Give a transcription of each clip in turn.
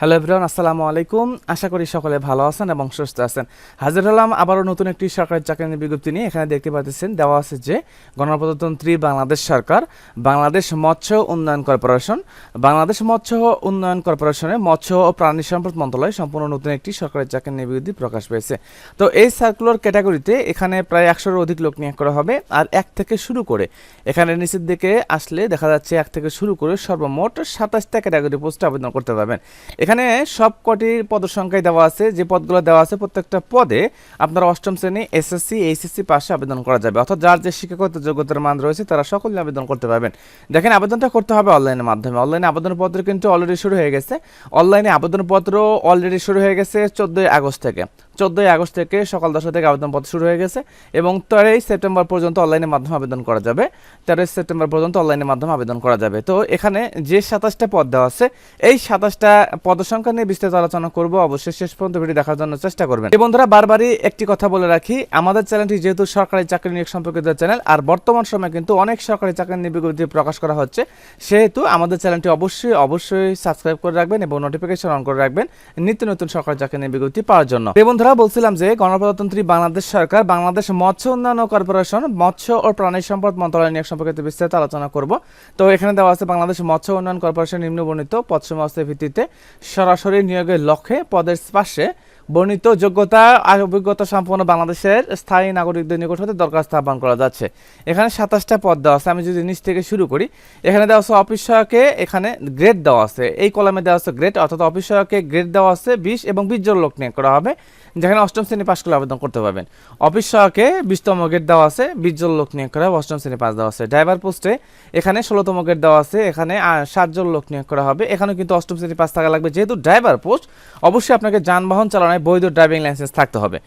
Hello everyone, আসসালামু আলাইকুম। আশা করি সকলে ভালো আছেন এবং সুস্থ আছেন। হাজির হলাম আবারও নতুন একটি সরকারি চাকরির বিজ্ঞপ্তি নিয়ে। এখানে দেখতে পাচ্ছেন, দেওয়া আছে যে গণপ্রজাতন্ত্রী বাংলাদেশ সরকার, বাংলাদেশ মৎস্য উন্নয়ন কর্পোরেশন। বাংলাদেশ মৎস্য উন্নয়ন কর্পোরেশনে মৎস্য ও প্রাণী সম্পদ মন্ত্রণালয় সম্পূর্ণ নতুন একটি সরকারি চাকরির বিজ্ঞপ্তি প্রকাশ পেয়েছে। তো এই সার্কুলার ক্যাটাগরিতে এখানে প্রায় একশোর অধিক লোক নিয়োগ করা হবে আর এক থেকে শুরু করে, এখানে নিচের দিকে আসলে দেখা যাচ্ছে এক থেকে শুরু করে সর্বমোট সাতাশটা ক্যাটাগরি পোস্টে আবেদন করতে পারবেন। এখানে সব কটি পদের সংখ্যায় দেওয়া আছে। যে পদগুলো দেওয়া আছে প্রত্যেকটা পদে আপনারা অষ্টম শ্রেণি, এসএসসি, এইচএসসি পাশে আবেদন করা যাবে। অর্থাৎ যার যে শিক্ষাগত যোগ্যতার মান রয়েছে, তারা সকলে আবেদন করতে পারবেন। দেখেন, আবেদনটা করতে হবে অনলাইনের মাধ্যমে। অনলাইনে আবেদনপত্র কিন্তু অলরেডি শুরু হয়ে গেছে। অনলাইনে আবেদনপত্র অলরেডি শুরু হয়ে গেছে চোদ্দোই আগস্ট থেকে। চোদ্দোই আগস্ট থেকে সকাল দশটা থেকে আবেদনপত্র শুরু হয়ে গেছে এবং তেরোই সেপ্টেম্বর পর্যন্ত অনলাইনের মাধ্যমে আবেদন করা যাবে। তেরোই সেপ্টেম্বর পর্যন্ত অনলাইনের মাধ্যমে আবেদন করা যাবে। তো এখানে যে সাতাশটা পদ দেওয়া আছে, এই সাতাশটা পদ সংখ্যা নিয়ে বিস্তারিত আলোচনা করব। অবশ্যই শেষ পর্যন্ত ভিডিও দেখার জন্য চেষ্টা করবেন। এই বন্ধুরা, বারবারই একটি কথা বলে রাখি, আমাদের চ্যানেলটি যেহেতু সরকারি চাকরি নিয়োগ সম্পর্কিত চ্যানেল, আর বর্তমান সময়ে কিন্তু অনেক সরকারি চাকরি নিয়োগ বিজ্ঞপ্তি প্রকাশ করা হচ্ছে, সেহেতু আমাদের চ্যানেলটি অবশ্যই অবশ্যই সাবস্ক্রাইব করে রাখবেন এবং নোটিফিকেশন অন করে রাখবেন নিত্য নতুন সরকারি চাকরি নিয়োগ বিজ্ঞপ্তি পাওয়ার জন্য। এই বন্ধুরা, বলছিলাম যে গণপ্রজাতন্ত্রী বাংলাদেশ সরকার, বাংলাদেশ মৎস্য উন্নয়ন কর্পোরেশন, মৎস্য ও প্রাণী সম্পদ মন্ত্রণালয় নিয়োগ সম্পর্কিত বিস্তারিত আলোচনা করব। তো এখানে দেওয়া আছে বাংলাদেশ মৎস্য উন্নয়ন কর্পোরেশন নিম্নবর্ণিত পদসমস্তের ভিত্তিতে সরাসরি নিয়োগের লক্ষ্যে পদের পাশে বর্ণিত যোগ্যতা, অভিজ্ঞতা সম্পন্ন বাংলাদেশের স্থায়ী নাগরিকদের নিকট হতে দরখাস্ত আহ্বান করা যাচ্ছে। এখানে সাতাশটা পদ দেওয়া আছে, আমি যদি নিচ থেকে শুরু করি। এখানে দেওয়া আছে অফিস সহায়কে এখানে গ্রেড দেওয়া আছে। এই কলামে দেওয়া আছে গ্রেড অর্থাৎ অফিস সহায়কে গ্রেড দেওয়া আছে বিশ এবং বিশ জন লোক নিয়োগ করা হবে, যেখানে অষ্টম শ্রেণি পাশ করলে আবেদন করতে পারবেন। অফিস সহায়কে বিশতম গেট দেওয়া আছে, বিশ জন লোক নিয়োগ করা হবে, অষ্টম শ্রেণি পাস দেওয়া আছে। ড্রাইভার পোস্টে এখানে ষোলোতম গেট দেওয়া আছে, এখানে সাতজন লোক নিয়োগ করা হবে। এখানেও কিন্তু অষ্টম শ্রেণি পাস থাকা লাগবে। যেহেতু ড্রাইভার পোস্ট, অবশ্যই আপনাকে যানবাহন চালানোয় বৈধ ড্রাইভিং লাইসেন্স থাকতে হবে।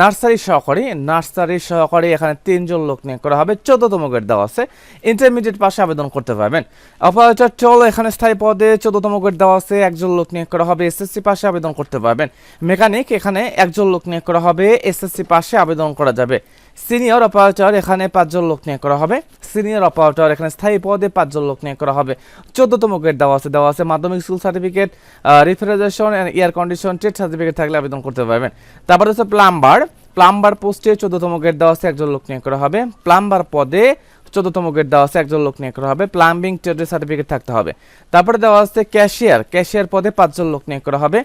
নার্সারি সহকারী নার্সারি সহকারী এখানে তিনজন লোক নিয়োগ করা হবে। চোদ্দতম গেট দেওয়া আছে। ইন্টারমিডিয়েট পাশে আবেদন করতে পারবেন। অপারেটর চল, এখানে স্থায়ী পদে চোদ্দতম গেট দেওয়া আছে। একজন লোক নিয়োগ করা হবে। এসএসসি পাশে আবেদন করতে পারবেন। মেকানিক, এখানে একজন লোক নিয়োগ করা হবে। এসএসসি পাশে আবেদন করা যাবে। সিনিয়র অপারেটর, এখানে পাঁচজন লোক নিয়োগ করা হবে। সিনিয়র অপারেটর, এখানে স্থায়ী পদে পাঁচজন লোক নিয়োগ করা হবে। চোদ্দতম গেট দেওয়া আছে দেওয়া আছে মাধ্যমিক school certificate refrigeration air condition trade certificate থাকলে আবেদন করতে পারবেন। তারপরে হচ্ছে প্লাম্বার প্লাম্বার পোস্টে চোদ্দতম গেট দেওয়া আছে, একজন লোক নিয়োগ করা হবে। প্লাম্বার পদে চোদ্দতম গেট দেওয়া আছে, একজন লোক নিয়োগ করা হবে। প্লাম্বিং ট্রেডের সার্টিফিকেট থাকতে হবে। তারপরে দেওয়া আছে ক্যাশিয়ার ক্যাশিয়ার পদে পাঁচজন লোক নিয়োগ করা হবে।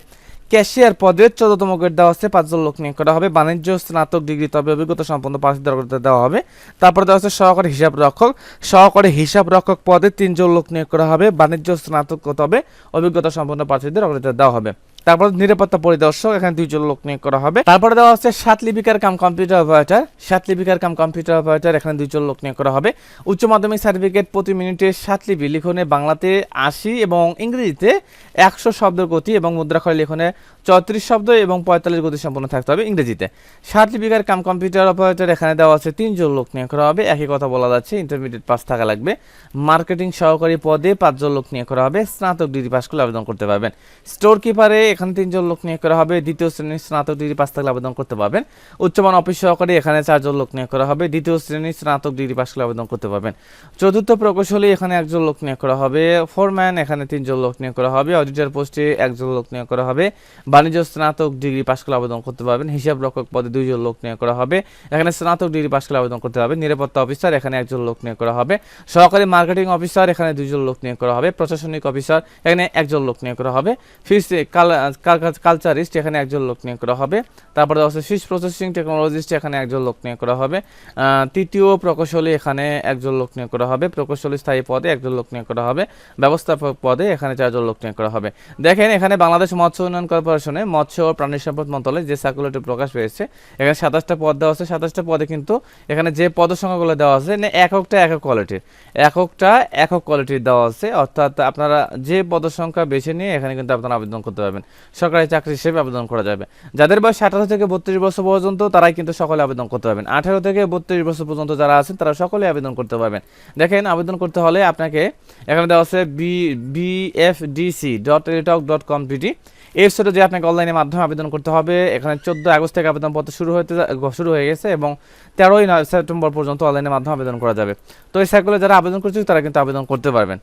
ক্যাশিয়ার পদে চোদ্দতম গ্রেড দেওয়া হচ্ছে, পাঁচজন লোক নিয়োগ করা হবে। বাণিজ্য, স্নাতক ডিগ্রি, তবে অভিজ্ঞতা সম্পন্ন পাঁচ দরকার দেওয়া হবে। তারপর দেওয়া হচ্ছে সহকারী হিসাব রক্ষক। সহকারী হিসাব রক্ষক পদে তিনজন লোক নিয়োগ করা হবে। বাণিজ্য, স্নাতক, তবে অভিজ্ঞতা সম্পন্ন প্রার্থীদের দরকার দেওয়া হবে। তারপর নিরাপত্তা পরিদর্শক, এখানে দুইজন লোক নিয়োগ করা হবে। তারপরে দেওয়া হচ্ছে সাত লিপিকার কাম কম্পিউটার অপারেটার। সাত লিপিকার কাম কম্পিউটার অপারেটার, এখানে দুইজন লোক নিয়োগ করা হবে। উচ্চ মাধ্যমিক সার্টিফিকেট প্রতি মিনিটে সাত লিপি, লিখনে বাংলাতে আশি এবং ইংরেজিতে একশো শব্দ গতি এবং মুদ্রাক্ষর লিখনে চৌত্রিশ শব্দ এবং পঁয়তাল্লিশ গতি সম্পন্ন থাকতে হবে ইংরেজিতে। সাত লিপিকার কাম কম্পিউটার অপারেটার, এখানে দেওয়া আছে তিনজন লোক নিয়োগ করা হবে। একই কথা বলা যাচ্ছে ইন্টারমিডিয়েট পাস থাকা লাগবে। মার্কেটিং সহকারী পদে পাঁচজন লোক নিয়োগ করা হবে। স্নাতক ডিগ্রি পাস করলে আবেদন করতে পারবেন। স্টোর কিপারে এখানে তিনজন লোক নিয়োগ করা হবে। দ্বিতীয় শ্রেণির স্নাতক ডিগ্রি পাস থাকলে আবেদন করতে পারবেন। উচ্চমান অফিস সহকারী, এখানে চারজন লোক নিয়োগ করা হবে। দ্বিতীয় শ্রেণির স্নাতক ডিগ্রি পাস করলে আবেদন করতে পারবেন। চতুর্থ প্রকৌশলী, এখানে একজন লোক নিয়োগ করা হবে। ফোরম্যান, এখানে তিনজন লোক নিয়োগ করা হবে। অডিটর পোস্টে একজন লোক নিয়োগ করা হবে। বাণিজ্য স্নাতক ডিগ্রি পাস করলে আবেদন করতে পারবেন। হিসাব রক্ষক পদে দুইজন লোক নিয়োগ করা হবে। এখানে স্নাতক ডিগ্রি পাস করলে আবেদন করতে হবে নিরাপত্তা অফিসার, এখানে একজন লোক নিয়োগ করা হবে। সহকারী মার্কেটিং অফিসার, এখানে দুইজন লোক নিয়োগ করা হবে। প্রশাসনিক অফিসার, এখানে একজন লোক নিয়োগ করা হবে। ফিস কালচারিস্ট এখানে একজন লোক নিয়োগ করা হবে। তারপরে আছে ফিশ প্রসেসিং টেকনোলজিস্ট এখানে একজন লোক নিয়োগ করা হবে। তৃতীয় প্রকৌশলী এখানে একজন লোক নিয়োগ করা হবে। প্রকৌশলী স্থায়ী পদে একজন লোক নিয়োগ করা হবে। ব্যবস্থাপক পদে এখানে চারজন লোক নিয়োগ করা হবে। দেখেন, এখানে বাংলাদেশ মৎস্য উন্নয়ন কর্পোরেশনে মৎস্য ও প্রাণী সম্পদ মন্ত্রণালয় যে সার্কুলেটর প্রকাশ পেয়েছে, এখানে সাতাশটা পদ দেওয়া আছে। সাতাশটা পদে কিন্তু এখানে যে পদ সংখ্যাগুলো দেওয়া আছে এককটা একক কোয়ালিটির এককটা একক কোয়ালিটির দেওয়া আছে। অর্থাৎ আপনারা যে পদ সংখ্যা বেছে নিয়ে এখানে কিন্তু আপনারা আবেদন করতে পারবেন। সরকারি চাকরি হিসেবে আবেদন করা যাবে। যাদের বয়স আঠারো থেকে বত্রিশ বছর পর্যন্ত, তারাই কিন্তু সকলে আবেদন করতে পারবেন। আঠারো থেকে বত্রিশ বছর পর্যন্ত যারা আছেন, তারা সকলে আবেদন করতে পারবেন। দেখেন, আবেদন করতে হলে আপনাকে এখানে দেওয়া আছে B B F DC dot Teletalk dot com PT ওয়েবসাইটে যে আপনাকে অনলাইনের মাধ্যমে আবেদন করতে হবে, এখানে চোদ্দ আগস্ট থেকে আবেদনপত্র শুরু হতে শুরু হয়ে গেছে এবং তেরোই সেপ্টেম্বর পর্যন্ত অনলাইনের মাধ্যমে আবেদন করা যাবে। তো এই সাইকেলে যারা আবেদন করছে, তারা কিন্তু আবেদন করতে পারবেন।